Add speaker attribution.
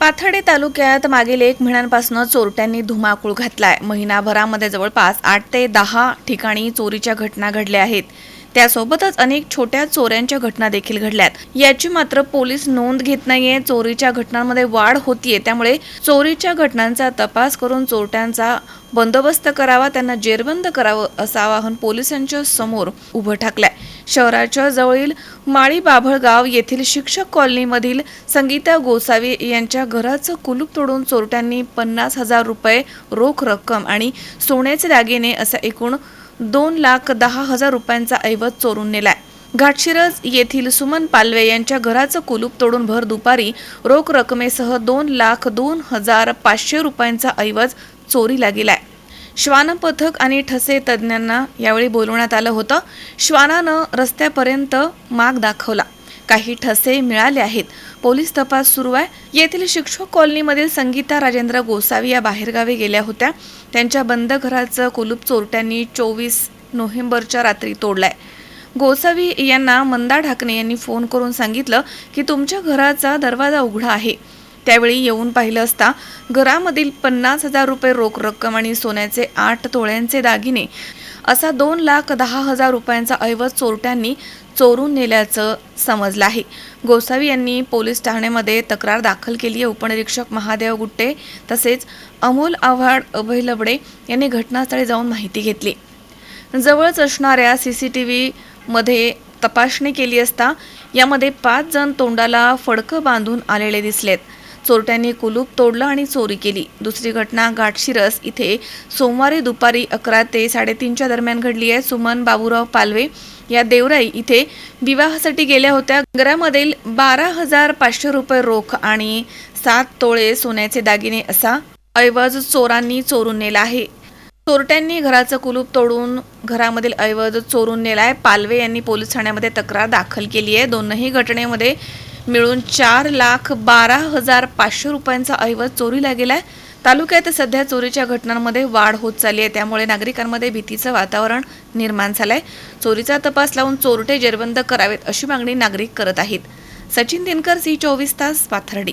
Speaker 1: पाथर्डी तालुक्यात मागील एक महिन्यांपासून चोरट्यांनी धुमाकूळ घातलाय. महिनाभरामध्ये जवळपास आठ ते दहा ठिकाणी चोरीच्या घटना घडल्या आहेत. त्यासोबतच अनेक छोट्या चोऱ्यांच्या घटना देखील घडल्यात. याची मात्र पोलीस नोंद घेत नाहीये. चोरीच्या घटनांमध्ये वाढ होतीये. त्यामुळे चोरीच्या घटनांचा तपास करून चोरट्यांचा बंदोबस्त करावा त्यांना जेरबंद करावं असं आवाहन पोलिसांच्या समोर उभं ठाकलंय. शहराच्या जवळील माळी बाभळगाव येथील शिक्षक कॉलनीमधील संगीता गोसावी यांच्या घराचं कुलूप तोडून चोरट्यांनी पन्नास हजार रुपये रोख रक्कम आणि सोन्याचे दागिने असा एकूण दोन लाख दहा हजार रुपयांचा ऐवज चोरून नेलाय. घाटशिरज येथील सुमन पालवे यांच्या घराचं कुलूप तोडून भर दुपारी रोख रकमेसह दोन लाख दोन हजार पाचशे रुपयांचा ऐवज चोरीला गेला श्वान पथक आणि ठसे तज्ज्ञांना यावेळी बोलवण्यात आलं होतं. श्वानानं रस्त्यापर्यंत माग दाखवला. काही ठसे मिळाले आहेत. पोलीस तपास सुरू आहे. येथील शिक्षक कॉलनीमधील संगीता राजेंद्र गोसावी या बाहेरगावी गेल्या होत्या. त्यांच्या बंद घराचं कुलूप चोरट्यांनी चोवीस नोव्हेंबरच्या रात्री तोडलाय. गोसावी यांना मंदा ढाकणे यांनी फोन करून सांगितलं की तुमच्या घराचा दरवाजा उघडा आहे. त्यावेळी येऊन पाहिलं असता घरामधील पन्नास हजार रुपये रोख रक्कम आणि सोन्याचे आठ तोळ्यांचे दागिने असा दोन लाख दहा हजार रुपयांचा ऐवज चोरट्यांनी चोरून नेल्याचं समजलं आहे. गोसावी यांनी पोलीस ठाण्यामध्ये तक्रार दाखल केली आहे. उपनिरीक्षक महादेव गुट्टे तसेच अमोल आव्हाड अभय लबडे यांनी घटनास्थळी जाऊन माहिती घेतली. जवळच असणाऱ्या सी सी टी व्हीमध्ये तपासणी केली असता यामध्ये पाच जण तोंडाला फडकं बांधून आलेले दिसलेत. चोरट्यांनी कुलूप तोडलं आणि चोरी केली. दुसरी घटना घाटशिरस इथे सोमवारी दुपारी अकरा ते साडेतीनच्या दरम्यान घडली आहे. सुमन बाबूराव पालवे या देवराई इथे विवाहासाठी गेल्या होत्या. घरामधील बारा हजार पाचशे रुपये रोख आणि सात तोळे सोन्याचे दागिने असा ऐवज चोरांनी चोरून नेला आहे. चोरट्यांनी घराचं कुलूप तोडून घरामधील ऐवज चोरून नेलाय. पालवे यांनी पोलीस ठाण्यामध्ये तक्रार दाखल केली आहे. दोनही घटनेमध्ये मिळून चार लाख बारा हजार पाचशे रुपयांचा ऐवज चोरीला गेलाय. तालुक्यात सध्या चोरीच्या घटनांमध्ये वाढ होत चालली आहे. त्यामुळे नागरिकांमध्ये भीतीचं वातावरण निर्माण झालंय. चोरीचा तपास लावून चोरटे जेरबंद करावेत अशी मागणी नागरिक करत आहेत. सचिन दिनकर सी चोवीस तास पाथर्डी.